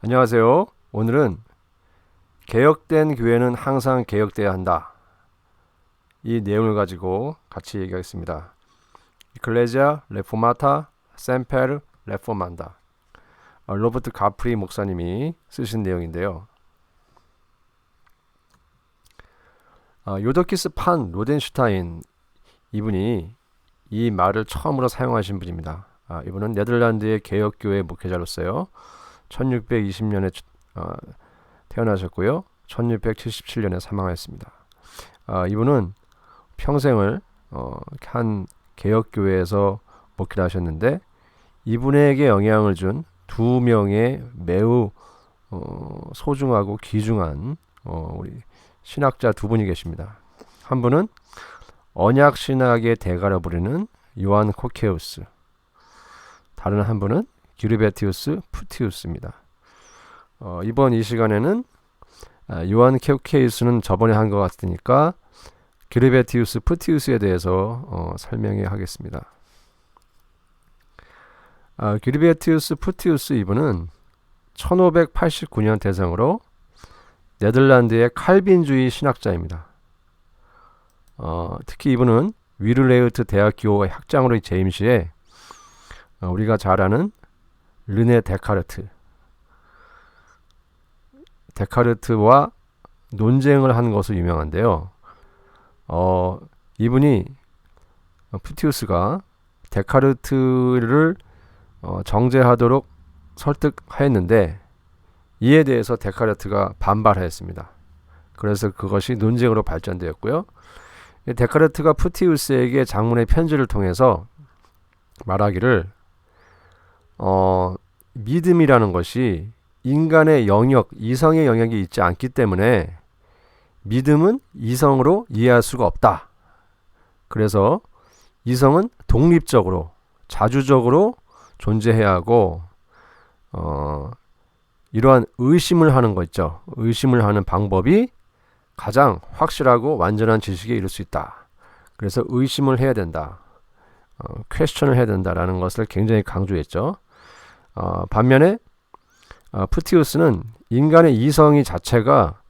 안녕하세요. 오늘은 개혁된 교회는 항상 개혁돼야 한다. 이 내용을 가지고 같이 얘기하겠습니다. 이클레지아 레포마타 셈페르 레포만다. 어, 로버트 가프리 목사님이 쓰신 내용인데요. 어, 요더키스 판 로덴슈타인 이분이 이 말을 처음으로 사용하신 분입니다. 아, 이분은 네덜란드의 개혁교회 목회자로서요. 1620년에 어, 태어나셨고요. 1677년에 사망하였습니다. 아, 이분은 평생을 어, 한 개혁교회에서 목회를 하셨는데 이분에게 영향을 준 두 명의 매우 어, 소중하고 귀중한 어, 우리 신학자 두 분이 계십니다. 한 분은 언약 신학의 대가를 부르는 요한 코케우스. 다른 한 분은 기르베티우스 푸티우스입니다. 어, 이번 이 시간에는 아, 요한 코케우스는 저번에 한 것 같으니까 기르베티우스 푸티우스에 대해서 어, 설명해 하겠습니다. 아, 기르베티우스 푸티우스 이분은 1589년 대상으로 네덜란드의 칼빈주의 신학자입니다. 어, 특히 이분은 위르레우트 대학교 학장으로 재임 시에 어, 우리가 잘 아는 르네 데카르트 데카르트와 논쟁을 한 것으로 유명한데요. 어, 이분이 어, 푸티우스가 데카르트를 어, 정제하도록 설득하였는데 이에 대해서 데카르트가 반발하였습니다. 그래서 그것이 논쟁으로 발전되었고요. 데카르트가 푸티우스에게 장문의 편지를 통해서 말하기를 어, 믿음이라는 것이 인간의 영역, 이성의 영역이 있지 않기 때문에 믿음은 이성으로 이해할 수가 없다. 그래서 이성은 독립적으로, 자주적으로 존재해야 하고, 어, 이러한 의심을 하는 거 있죠. 의심을 하는 방법이 가장 확실하고 완전한 지식에 이를 수 있다. 그래서 의심을 해야 된다. 어, 퀘스천을 해야 된다라는 것을 굉장히 강조했죠. 어, 반면에 어, 푸티우스는 인간의 이성이 자체가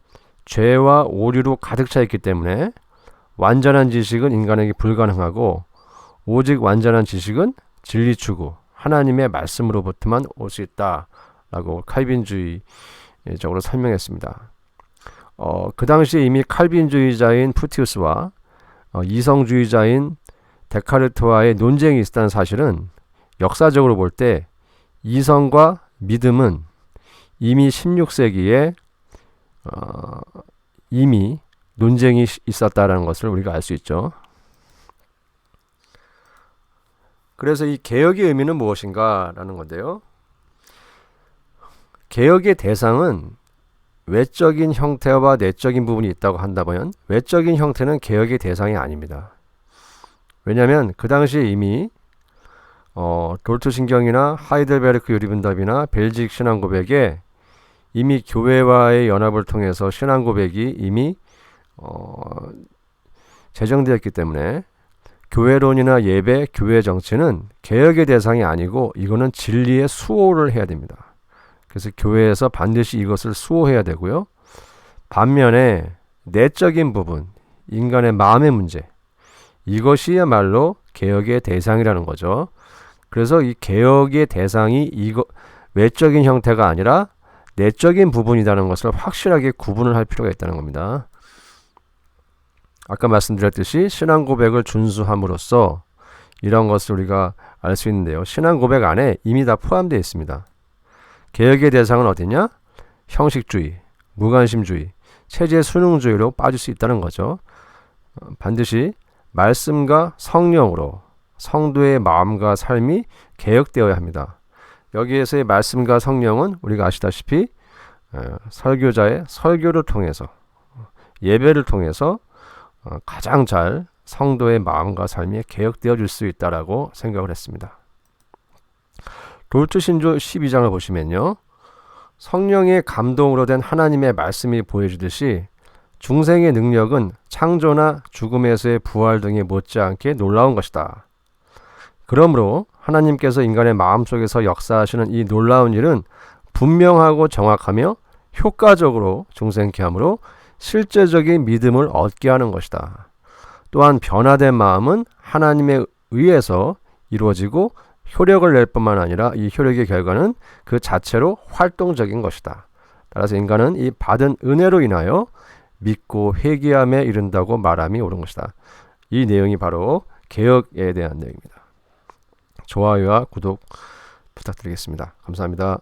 죄와 오류로 가득 차 있기 때문에 완전한 지식은 인간에게 불가능하고 오직 완전한 지식은 진리 추구 하나님의 말씀으로부터만 올 수 있다라고 칼빈주의적으로 설명했습니다. 어, 그 당시에 이미 칼빈주의자인 푸티우스와 어, 이성주의자인 데카르트와의 논쟁이 있었다는 사실은 역사적으로 볼 때 이성과 믿음은 이미 16세기에 어, 이미 논쟁이 있었다라는 것을 우리가 알 수 있죠. 그래서 이 개혁의 의미는 무엇인가라는 건데요. 개혁의 대상은 외적인 형태와 내적인 부분이 있다고 한다면 외적인 형태는 개혁의 대상이 아닙니다. 왜냐하면 그 당시에 이미 어, 돌트 신경이나 하이델베르크 유리분답이나 벨직 신앙 고백에 이미 교회와의 연합을 통해서 신앙 고백이 이미 어, 제정되었기 때문에 교회론이나 예배, 교회 정치는 개혁의 대상이 아니고 이거는 진리의 수호를 해야 됩니다. 그래서 교회에서 반드시 이것을 수호해야 되고요. 반면에 내적인 부분, 인간의 마음의 문제, 이것이야말로 개혁의 대상이라는 거죠. 그래서 이 개혁의 대상이 이거 외적인 형태가 아니라 내적인 부분이라는 것을 확실하게 구분을 할 필요가 있다는 겁니다. 아까 말씀드렸듯이 신앙 고백을 준수함으로써 이런 것을 우리가 알 수 있는데요. 신앙 고백 안에 이미 다 포함되어 있습니다. 개혁의 대상은 어디냐? 형식주의, 무관심주의, 체제 수능주의로 빠질 수 있다는 거죠. 어, 반드시 말씀과 성령으로 성도의 마음과 삶이 개혁되어야 합니다. 여기에서의 말씀과 성령은 우리가 아시다시피 설교자의 설교를 통해서 예배를 통해서 어, 가장 잘 성도의 마음과 삶이 개혁되어 줄 수 있다라고 생각을 했습니다. 돌트 신조 12장을 보시면요. 성령의 감동으로 된 하나님의 말씀이 보여주듯이 중생의 능력은 창조나 죽음에서의 부활 등에 못지않게 놀라운 것이다. 그러므로 하나님께서 인간의 마음 속에서 역사하시는 이 놀라운 일은 분명하고 정확하며 효과적으로 중생케 함으로 실제적인 믿음을 얻게 하는 것이다. 또한 변화된 마음은 하나님에 의해서 이루어지고 효력을 낼 뿐만 아니라 이 효력의 결과는 그 자체로 활동적인 것이다. 따라서 인간은 이 받은 은혜로 인하여 믿고 회개함에 이른다고 말함이 옳은 것이다. 이 내용이 바로 개혁에 대한 내용입니다. 좋아요와 구독 부탁드리겠습니다. 감사합니다.